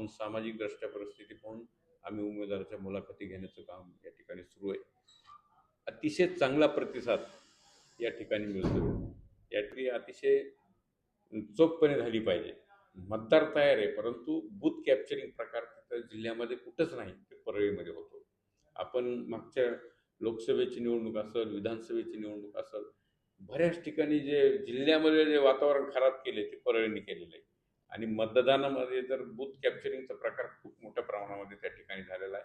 पाहून सामाजिक दृष्ट्या परिस्थिती पाहून आम्ही उमेदवाराच्या मुलाखती घेण्याचं काम या ठिकाणी सुरू आहे. अतिशय चांगला प्रतिसाद या ठिकाणी मिळतो या ठिकाणी अतिशय चोखपणे झाली पाहिजे. मतदार तयार आहे परंतु बूथ कॅप्चरिंग प्रकार तिथं जिल्ह्यामध्ये कुठंच नाही ते परळीमध्ये होतो. आपण मागच्या लोकसभेची निवडणूक असेल विधानसभेची निवडणूक असेल बऱ्याच ठिकाणी जे जिल्ह्यामध्ये जे वातावरण खराब केले ते परळीने केलेलं आहे. आणि मतदानामध्ये जर बूथ कॅप्चरिंगचा प्रकार खूप मोठ्या प्रमाणामध्ये त्या ठिकाणी झालेला आहे.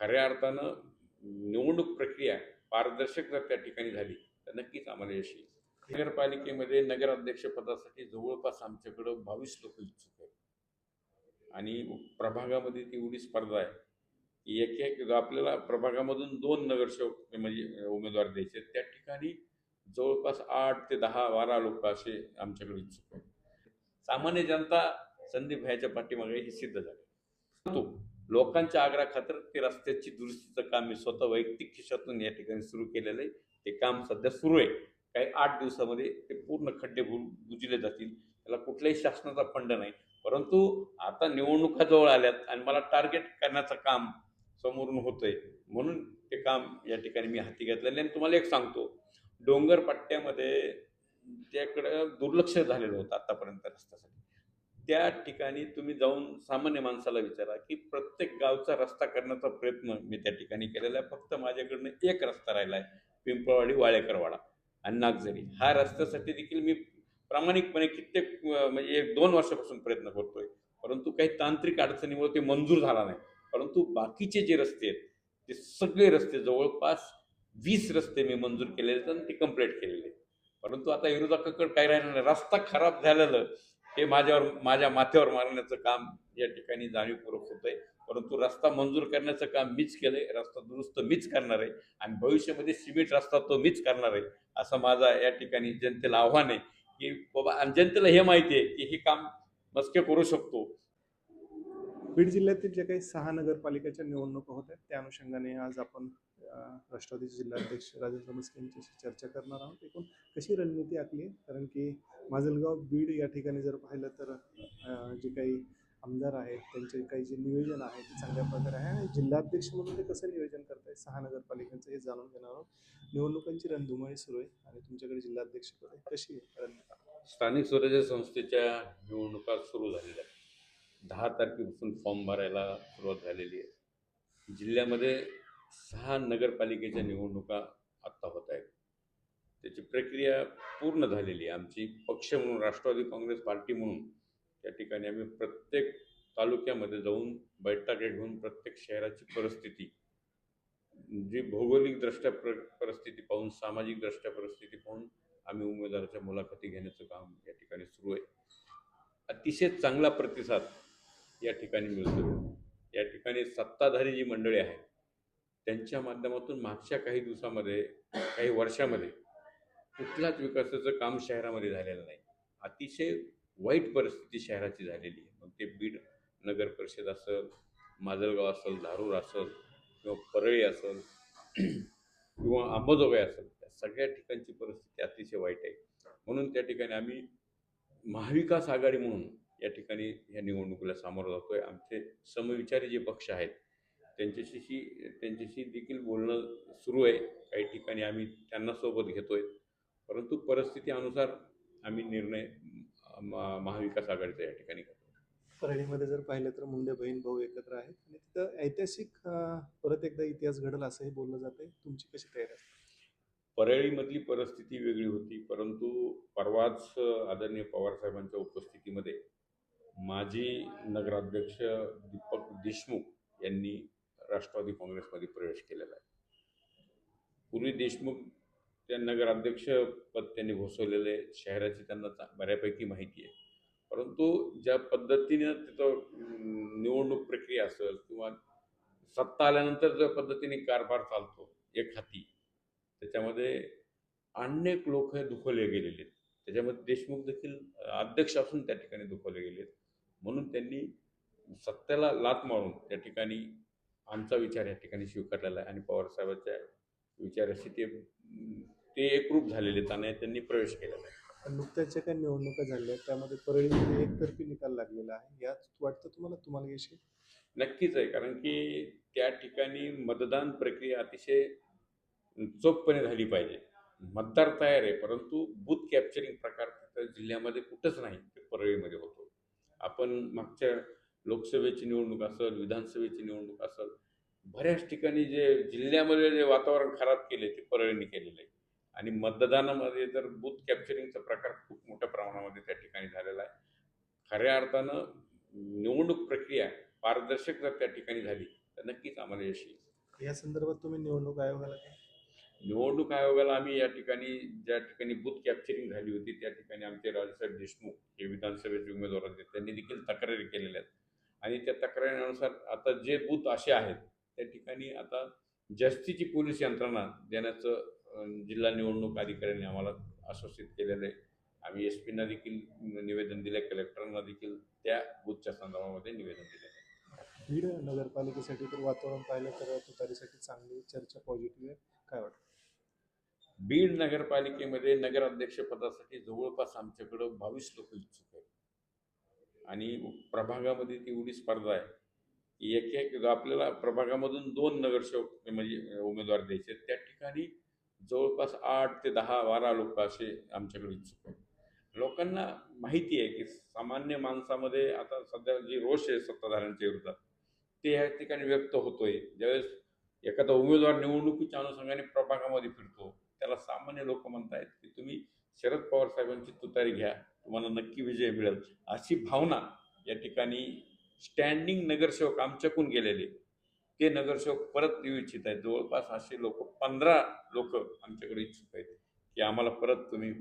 खऱ्या अर्थानं निवडणूक प्रक्रिया पारदर्शक जर त्या ठिकाणी झाली तर नक्कीच आम्हाला यश येईल. नगरपालिकेमध्ये नगराध्यक्षपदासाठी जवळपास आमच्याकडं बावीस लोक इच्छुक आहेत. आणि प्रभागामध्ये ती एवढी स्पर्धा आहे की एक एक आपल्याला प्रभागामधून दोन नगरसेवक म्हणजे उमेदवार द्यायचे आहेत. त्या ठिकाणी जवळपास आठ ते दहा बारा लोक असे आमच्याकडे इच्छुक आहेत. सामान्य जनता संदीप भाईच्या पाठीमागे हे सिद्ध झाले. तो लोकांच्या आग्रहाखातर ते रस्त्याची दुरुस्तीचं काम मी स्वतः वैयक्तिक खिशातून या ठिकाणी सुरू केलेलं आहे. ते काम सध्या सुरू आहे. काही आठ दिवसामध्ये ते पूर्ण खड्डे बु बुजले जातील. त्याला कुठल्याही शासनाचा फंड नाही. परंतु आता निवडणुका जवळ आल्यात आणि मला टार्गेट करण्याचं काम समोरून होतंय. म्हणून ते काम या ठिकाणी मी हाती घेतलेलं आहे. आणि तुम्हाला एक सांगतो. डोंगर पट्ट्यामध्ये त्याकडं दुर्लक्ष झालेलं होतं आतापर्यंत रस्त्यासाठी. त्या ठिकाणी तुम्ही जाऊन सामान्य माणसाला विचारा की प्रत्येक गावचा रस्ता करण्याचा प्रयत्न मी त्या ठिकाणी केलेला आहे. फक्त माझ्याकडनं एक रस्ता राहिला आहे पिंपळवाडी वाळेकरवाडा आणि नागझरी. हा रस्त्यासाठी देखील मी प्रामाणिकपणे कित्येक म्हणजे एक दोन वर्षापासून प्रयत्न करतोय. परंतु काही तांत्रिक अडचणीमुळे ते मंजूर झाला नाही. परंतु बाकीचे जे रस्ते आहेत ते सगळे रस्ते जवळपास वीस रस्ते मी मंजूर केलेले आहेत आणि ते कंप्लीट केलेले आहेत. परंतु आता विरोधकाकडे काही राहिलं नाही. रस्ता खराब झालेलं हे माझ्यावर माझ्या माथ्यावर मारण्याचं काम या ठिकाणी जाणीवपूर्वक होत आहे परंतु रस्ता मंजूर करण्याचं काम मीच केलंय. रस्ता दुरुस्त मीच करणार आहे. आणि भविष्यामध्ये सिमेंट रस्ता तो मीच करणार आहे असं माझा या ठिकाणी जनतेला आव्हान आहे की बाबा आणि जनतेला हे माहिती आहे की हे काम मस्के करू शकतो. बीड जिल्ह्यातील जे काही सहा नगरपालिकेच्या निवडणुका होत आहेत त्या अनुषंगाने आज आपण राष्ट्रवादीचे जिल्हाध्यक्ष राजेंद्र मस्के यांच्याशी चर्चा करणार आहोत. एकूण कशी रणनीती आखली आहे? कारण की माजलगाव बीड या ठिकाणी जर पाहिलं तर जे काही आमदार आहेत त्यांचे काही जे नियोजन आहे ते चांगल्या प्रकारे आहे आणि जिल्हाध्यक्ष म्हणून ते कसं नियोजन करताय सहा नगरपालिकांचं हे जाणून घेणार आहोत. निवडणुकांची रणधुमाळी सुरू आहे आणि तुमच्याकडे जिल्हाध्यक्षपद आहे. कशी आहे रणनीती स्थानिक स्वराज्य संस्थेच्या निवडणुका सुरू झालेल्या आहेत. दहा तारखेपासून फॉर्म भरायला सुरुवात झालेली आहे. जिल्ह्यामध्ये सहा नगरपालिकेच्या निवडणुका आत्ता होत आहेत. त्याची प्रक्रिया पूर्ण झालेली आहे. आमची पक्ष म्हणून राष्ट्रवादी काँग्रेस पार्टी म्हणून त्या ठिकाणी आम्ही प्रत्येक तालुक्यामध्ये जाऊन बैठका घेऊन प्रत्येक शहराची परिस्थिती जी भौगोलिकदृष्ट्या प्र परिस्थिती पाहून सामाजिकदृष्ट्या परिस्थिती पाहून आम्ही उमेदवाराच्या मुलाखती घेण्याचं काम या ठिकाणी सुरू आहे. अतिशय चांगला प्रतिसाद या ठिकाणी मिळतो. या ठिकाणी सत्ताधारी जी मंडळी आहेत त्यांच्या माध्यमातून मागच्या काही दिवसामध्ये काही वर्षामध्ये कुठल्याच विकासाचं काम शहरामध्ये झालेलं नाही. अतिशय वाईट परिस्थिती शहराची झालेली आहे. मग ते बीड नगर परिषद असेल माजलगाव असेल धारूर असेल किंवा परळी असेल किंवा अंबाजोगाई असेल त्या सगळ्या ठिकाणची परिस्थिती अतिशय वाईट आहे. म्हणून त्या ठिकाणी आम्ही महाविकास आघाडी म्हणून या ठिकाणी या निवडणुकीला सामोरं जातोय. आमचे समविचारी जे पक्ष आहेत त्यांच्याशी त्यांच्याशी देखील बोलणं सुरू आहे. काही ठिकाणी आम्ही त्यांना सोबत घेतोय. परंतु परिस्थिती अनुसार आम्ही निर्णय महाविकास आघाडीचा या ठिकाणी घेतो परळीमध्ये जर पाहिलं तर मुंडे बहीण भाऊ एकत्र आहेत. आणि तिथं ऐतिहासिक परत एकदा इतिहास घडल असंही बोललं जाते तुमची कशी तयारी असते? परळीमधली परिस्थिती वेगळी होती. परंतु परवाच आदरणीय पवारसाहेबांच्या उपस्थितीमध्ये माजी नगराध्यक्ष दीपक देशमुख यांनी राष्ट्रवादी काँग्रेसमध्ये प्रवेश केलेला आहे. पूर्वी देशमुख त्या नगराध्यक्ष पद त्यांनी भोसवलेले आहे. शहराची त्यांना चा- बऱ्यापैकी माहिती आहे. परंतु ज्या पद्धतीनं तिथं निवडणूक प्रक्रिया असेल किंवा सत्ता आल्यानंतर ज्या पद्धतीने कारभार चालतो एक हाती त्याच्यामध्ये अनेक लोक हे दुखवले गेलेले आहेत. त्याच्यामध्ये देशमुख देखील अध्यक्ष असून त्या ठिकाणी दुखवले गेले आहेत म्हणून त्यांनी सत्तेला लात मारून त्या ठिकाणी आमचा विचार या ठिकाणी स्वीकारलेला आहे. आणि पवारसाहेबांच्या विचाराशी ते ते एकरूप झालेले आणि त्यांनी प्रवेश केलेला आहे. पण नुकत्याच ज्या काही निवडणुका झाल्या आहेत त्यामध्ये परळीमध्ये एकतर्फी निकाल लागलेला आहे. यात वाटतं तुम्हाला तुम्हाला यश? नक्कीच आहे कारण की त्या ठिकाणी मतदान प्रक्रिया अतिशय चोखपणे झाली पाहिजे. मतदार तयार आहे परंतु बूथ कॅप्चरिंग प्रकार जिल्ह्यामध्ये कुठंच नाही परळीमध्ये होतो. आपण मागच्या लोकसभेची निवडणूक असेल विधानसभेची निवडणूक असेल बऱ्याच ठिकाणी जे जिल्ह्यामध्ये जे वातावरण खराब केले ते परळीने केलेलं आहे. आणि मतदानामध्ये तर बूथ कॅप्चरिंगचा प्रकार खूप मोठ्या प्रमाणामध्ये त्या ठिकाणी झालेला आहे. खऱ्या अर्थानं निवडणूक प्रक्रिया पारदर्शक जर त्या ठिकाणी झाली तर नक्कीच आम्हाला यश येईल. या संदर्भात तुम्ही निवडणूक आयोगाला काय? निवडणूक आयोगाला आम्ही या ठिकाणी ज्या ठिकाणी बूथ कॅप्चरिंग झाली होती त्या ठिकाणी आमचे राजसाहेब देशमुख हे विधानसभेचे उमेदवार होते. त्यांनी देखील तक्रारी केलेल्या आहेत. आणि त्या तक्रारीनुसार आता जे बूथ असे आहेत त्या ठिकाणी आता जास्तीची पोलीस यंत्रणा देण्याचं जिल्हा निवडणूक अधिकाऱ्यांनी आम्हाला आश्वासित केलेलं आहे. आम्ही एस पीना देखील निवेदन दिलं कलेक्टरांना देखील त्या बूथच्या संदर्भामध्ये निवेदन दिलं बीड नगरपालिकेसाठी तर वातावरण पाहिलं तर तुतारीसाठी चांगली चर्चा पॉझिटिव्ह आहे. काय वाटतं? बीड नगरपालिकेमध्ये नगराध्यक्षपदासाठी जवळपास आमच्याकडं बावीस लोक इच्छुक आहेत. आणि प्रभागामध्ये ती एवढी स्पर्धा आहे. की एक एक आपल्याला प्रभागामधून दोन नगरसेवक म्हणजे उमेदवार द्यायचे आहेत. त्या ठिकाणी जवळपास आठ ते दहा बारा लोक असे आमच्याकडे इच्छुक आहेत. लोकांना माहिती आहे की सामान्य माणसामध्ये आता सध्या जी रोष आहे सत्ताधाऱ्यांच्या विरोधात ते ह्या ठिकाणी व्यक्त होतोय. ज्यावेळेस एखादा उमेदवार निवडणुकीच्या अनुषंगाने प्रभागामध्ये फिरतो त्याला सामान्य लोक म्हणतायत की तुम्ही शरद पवार साहेबांची तुतारी घ्या तुम्हाला नक्की विजय मिळेल. अशी भावना या ठिकाणी स्टँडिंग नगरसेवक आमच्याकडून गेलेले. ते नगरसेवक परत येऊ इच्छित आहेत. जवळपास असे लोक पंधरा लोक आमच्याकडे इच्छुक आहेत की आम्हाला परत तुम्ही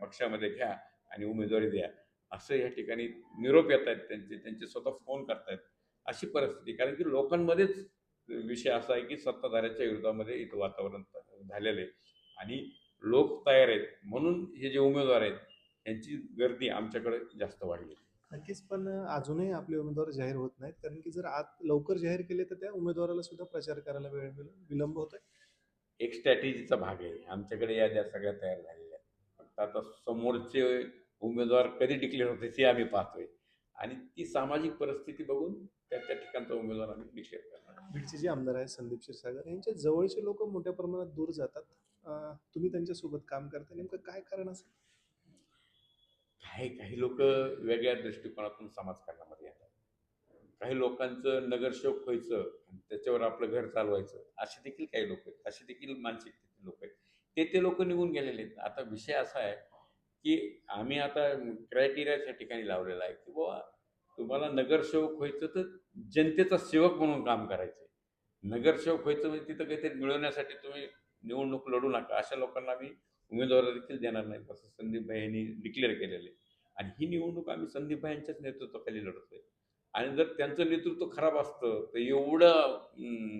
पक्षामध्ये घ्या आणि उमेदवारी द्या. असं या ठिकाणी निरोप येत आहेत त्यांचे. त्यांचे स्वतः फोन करतायत. अशी परिस्थिती. कारण की लोकांमध्येच विषय असा आहे की सत्ताधाऱ्याच्या विरोधामध्ये इथं वातावरण झालेलं आहे. आणि लोक तयार आहेत. म्हणून हे जे उमेदवार आहेत यांची गर्दी आमच्याकडे जास्त वाढली नक्कीच पण अजूनही आपले उमेदवार जाहीर होत नाहीत. कारण की जर आत लवकर जाहीर केले तर त्या उमेदवाराला सुद्धा प्रचार करायला वेळ विलंब होतोय. एक स्ट्रॅटेजीचा भाग आहे. आमच्याकडे याद्या सगळ्या तयार झालेल्या आहेत. फक्त आता समोरचे उमेदवार कधी डिक्लेअर होते ते आम्ही पाहतोय. आणि ती सामाजिक परिस्थिती बघून त्या त्या ठिकाणचा उमेदवार आम्ही डिक्लेअर करणार. बीडचे जे आमदार आहेत संदीप क्षीरसागर यांच्या जवळचे लोक मोठ्या प्रमाणात दूर जातात. तुम्ही त्यांच्यासोबत काम करता नेमकं काय कारण असेल? काही काही लोक वेगळ्या दृष्टिकोनातून समाजकारणामध्ये येतात. काही लोकांचं नगरसेवक व्हायचं आणि त्याच्यावर आपलं घर चालवायचं असे देखील काही लोक आहेत. असे देखील मानसिकतेचे लोक आहेत. ते ते लोक निघून गेलेले आहेत. आता विषय असा आहे की आम्ही आता क्रायटेरियाच्या ठिकाणी लावलेला आहे की बाबा तुम्हाला नगरसेवक व्हायचं तर जनतेचा सेवक म्हणून काम करायचं आहे नगरसेवक व्हायचं म्हणजे तिथं काहीतरी मिळवण्यासाठी तुम्ही निवडणूक लढू नका. अशा लोकांना आम्ही उमेदवार देखील देणार नाही. असं संदीप यांनी डिक्लेअर केलेलं आहे. आणि ही निवडणूक आम्ही संदीप यांच्याच नेतृत्वाखाली लढतोय. आणि जर त्यांचं नेतृत्व खराब असतं तर एवढं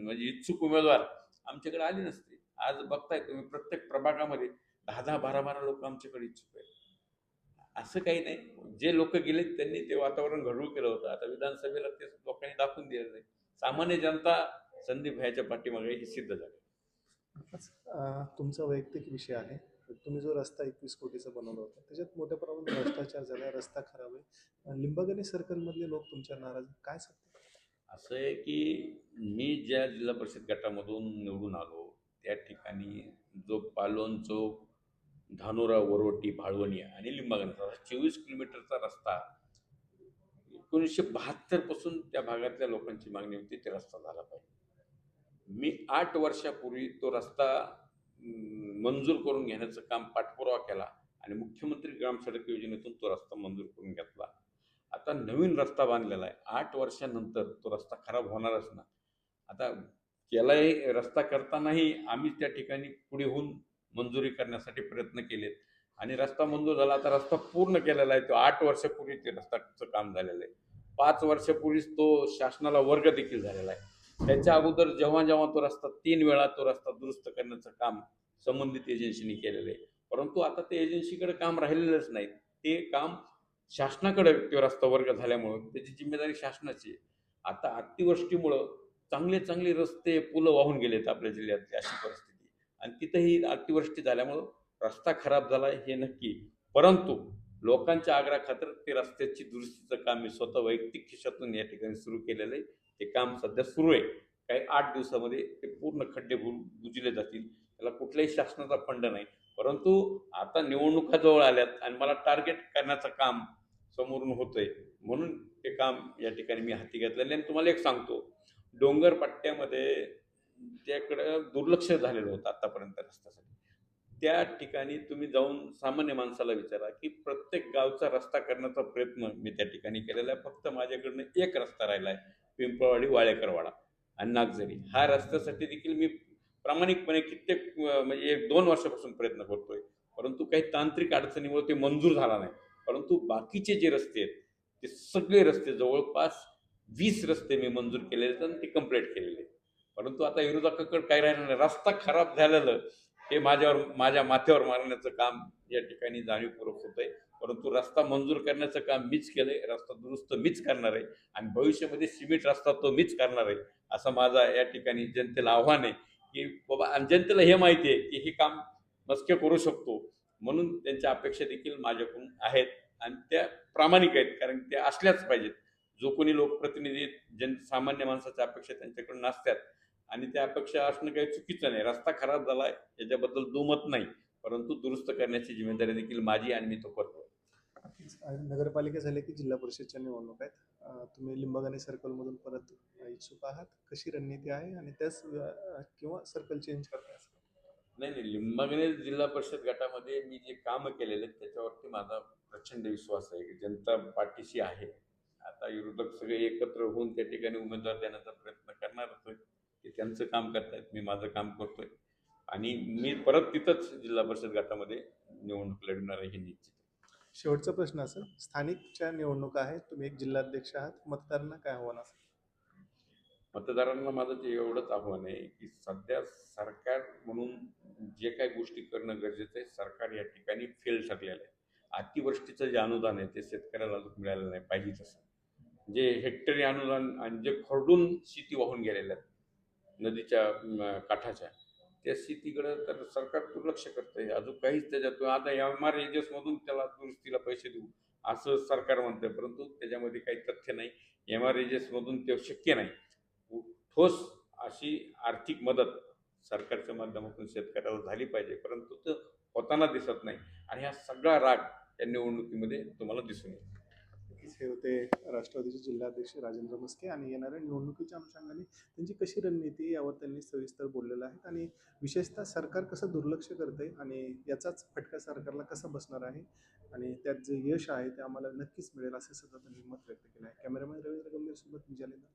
म्हणजे इच्छुक उमेदवार आमच्याकडे आले नसते. आज बघताय तुम्ही प्रत्येक प्रभागामध्ये दहा दहा बारा बारा लोक आमच्याकडे इच्छुक आहेत. असं काही नाही. जे लोक गेले त्यांनी ते वातावरण घडवून केलं होतं. आता विधानसभेला ते लोकांनी दाखवून दिलेलं आहे. सामान्य जनता संदीप ह्याच्या पाठीमागे हे सिद्ध झाले. तुमचा वैयक्तिक विषय आहे. तुम्ही जो रस्ता एकवीस कोटीचा बनवला होता त्याच्यात मोठ्या प्रमाणात भ्रष्टाचार झाला रस्ता खराब आहे. लिंबागणी सर्कलमधले लोक तुमच्या नाराज काय सांगतात असं आहे की मी ज्या जिल्हा परिषद गटामधून निवडून आलो त्या ठिकाणी जो पालोन चौक धानोरा वरोटी भाळवणी आणि लिंबागणचा चोवीस किलोमीटरचा रस्ता एकोणीसशे बहात्तरपासून त्या भागातल्या लोकांची मागणी होती ते रस्ता झाला पाहिजे. मी आठ वर्षापूर्वी तो रस्ता मंजूर करून घेण्याचं काम पाठपुरावा केला आणि मुख्यमंत्री ग्रामसडक योजनेतून तो रस्ता मंजूर करून घेतला. आता नवीन रस्ता बांधलेला आहे. आठ वर्षानंतर तो रस्ता खराब होणारच ना. आता केलाही रस्ता करतानाही आम्ही त्या ठिकाणी पुढे होऊन मंजुरी करण्यासाठी प्रयत्न केलेत. आणि रस्ता मंजूर झाला आता रस्ता पूर्ण केलेला आहे. तो आठ वर्षापूर्वी ते रस्ताचं काम झालेलं आहे. पाच वर्षापूर्वीच तो शासनाला वर्ग देखील झालेला आहे. त्याच्या अगोदर जेव्हा जेव्हा तो रस्ता तीन वेळा तो रस्ता दुरुस्त करण्याचं काम संबंधित एजन्सीने केलेलं आहे. परंतु आता ते एजन्सीकडे काम राहिलेलंच नाही. ते काम शासनाकडे तो रस्ता वर्ग झाल्यामुळं त्याची जिम्मेदारी शासनाची आहे. आता अतिवृष्टीमुळं चांगले चांगले रस्ते पुलं वाहून गेलेत आपल्या जिल्ह्यातली अशी परिस्थिती. आणि तिथंही अतिवृष्टी झाल्यामुळं रस्ता खराब झाला हे नक्की. परंतु लोकांच्या आग्रहाखातर ते रस्त्याची दुरुस्तीचं काम मी स्वतः वैयक्तिक खिशातून या ठिकाणी सुरू केलेलं आहे. ते काम सध्या सुरू आहे. काही आठ दिवसामध्ये ते पूर्ण खड्डे बु बुजले जातील. त्याला कुठल्याही शासनाचा फंड नाही. परंतु आता निवडणुका जवळ आल्यात आणि मला टार्गेट करण्याचं काम समोरून होतंय. म्हणून ते काम या ठिकाणी मी हाती घेतलेलं आणि तुम्हाला एक सांगतो. डोंगर पट्ट्यामध्ये त्याकडं दुर्लक्ष झालेलं होतं आत्तापर्यंत रस्त्यासाठी. त्या ठिकाणी तुम्ही जाऊन सामान्य माणसाला विचारा की प्रत्येक गावचा रस्ता करण्याचा प्रयत्न मी त्या ठिकाणी केलेला आहे. फक्त माझ्याकडनं एक रस्ता राहिला आहे. पिंपळवाडी वाळेकरवाडा आणि नागझरी. हा रस्त्यासाठी देखील मी प्रामाणिकपणे कित्येक म्हणजे एक दोन वर्षापासून प्रयत्न करतोय. परंतु काही तांत्रिक अडचणीमुळे ते मंजूर झाला नाही. परंतु बाकीचे जे रस्ते आहेत ते सगळे रस्ते जवळपास वीस रस्ते मी मंजूर केलेले आहेत आणि ते कंप्लीट केलेले आहेत. परंतु आता विरोधकाकडे काही राहिलं नाही. रस्ता खराब झालेलं हे माझ्यावर माझ्या माथ्यावर मारण्याचं काम या ठिकाणी जाणीवपूर्वक होत आहे परंतु रस्ता मंजूर करण्याचं काम मीच केलंय रस्ता दुरुस्त मीच करणार आहे आणि भविष्यामध्ये सिमेंट रस्ता तो मीच करणार आहे असं माझा या ठिकाणी जनतेला आव्हान आहे की बाबा आणि जनतेला हे माहिती आहे की हे काम मस्के करू शकतो म्हणून त्यांच्या अपेक्षा देखील माझ्याकडून आहेत आणि त्या प्रामाणिक आहेत कारण त्या असल्याच पाहिजेत. जो कोणी लोकप्रतिनिधी जन सामान्य माणसाच्या अपेक्षा त्यांच्याकडून नसतात आणि त्या अपेक्षा असणं काही चुकीचं नाही. रस्ता खराब झाला आहे याच्याबद्दल दुमत नाही परंतु दुरुस्त करण्याची जिम्मेदारी देखील माझी आणि मी तो करतो. नगरपालिका झाले की जिल्हा परिषदच्या निवडणूक आहेत. तुम्ही लिंबागाने सर्कलमधून परत इच्छुक आहात. कशी रणनीती आहे आणि त्याच किंवा सर्कल चेंज करता नाही नाही. लिंबागणे जिल्हा परिषद गटामध्ये मी जे कामं केलेले आहेत त्याच्यावरती माझा प्रचंड विश्वास आहे. की जनता पाठीशी आहे. आता विरोधक सगळे एकत्र होऊन त्या ठिकाणी उमेदवार देण्याचा प्रयत्न करणार होतोय. ते त्यांचं काम करतायत. मी माझं काम करतोय. आणि मी परत तिथंच जिल्हा परिषद गटामध्ये निवडणूक लढणार आहे हे निश्चित. शेवटचा प्रश्न असेल. स्थानिकच्या निवडणुका आहेत. तुम्ही एक जिल्हाध्यक्ष आहात. मतदारांना काय आव्हान असेल? मतदारांना माझं ते एवढंच आव्हान आहे की सध्या सरकार म्हणून जे काही गोष्टी करणं गरजेचं आहे सरकार या ठिकाणी फेल ठरलेलं आहे. अतिवृष्टीचं जे अनुदान आहे ते शेतकऱ्याला मिळालं मिळालेलं नाही पाहिजे तसं. जे हेक्टरी अनुदान आणि जे खरडून शेती वाहून गेलेल्या आहेत नदीच्या काठाच्या त्या शेतीकडं तर सरकार दुर्लक्ष करतंय. अजून काहीच त्याच्यातून आता एम आर एजन्समधून त्याला दुरुस्तीला पैसे देऊ असं सरकार म्हणतं परंतु त्याच्यामध्ये काही तथ्य नाही. एम आर एजन्समधून ते शक्य नाही. ठोस अशी आर्थिक मदत सरकारच्या माध्यमातून शेतकऱ्याला झाली पाहिजे. परंतु तो होताना दिसत नाही. आणि हा सगळा राग या निवडणुकीमध्ये तुम्हाला दिसून येईल. हे होते राष्ट्रवादीचे जिल्हाध्यक्ष राजेंद्र मस्के आणि येणाऱ्या निवडणुकीच्या अनुषंगाने त्यांची कशी रणनीती यावर त्यांनी सविस्तर बोललेलं आहे. आणि विशेषतः सरकार कसं दुर्लक्ष करते आणि याचाच फटका सरकारला कसा बसणार आहे आणि त्यात जे यश आहे ते आम्हाला नक्कीच मिळेल असे सुद्धा त्यांनी मत व्यक्त केलं आहे. कॅमेरामॅन रवींद्र गंभीर सोबत मी जालेंद्र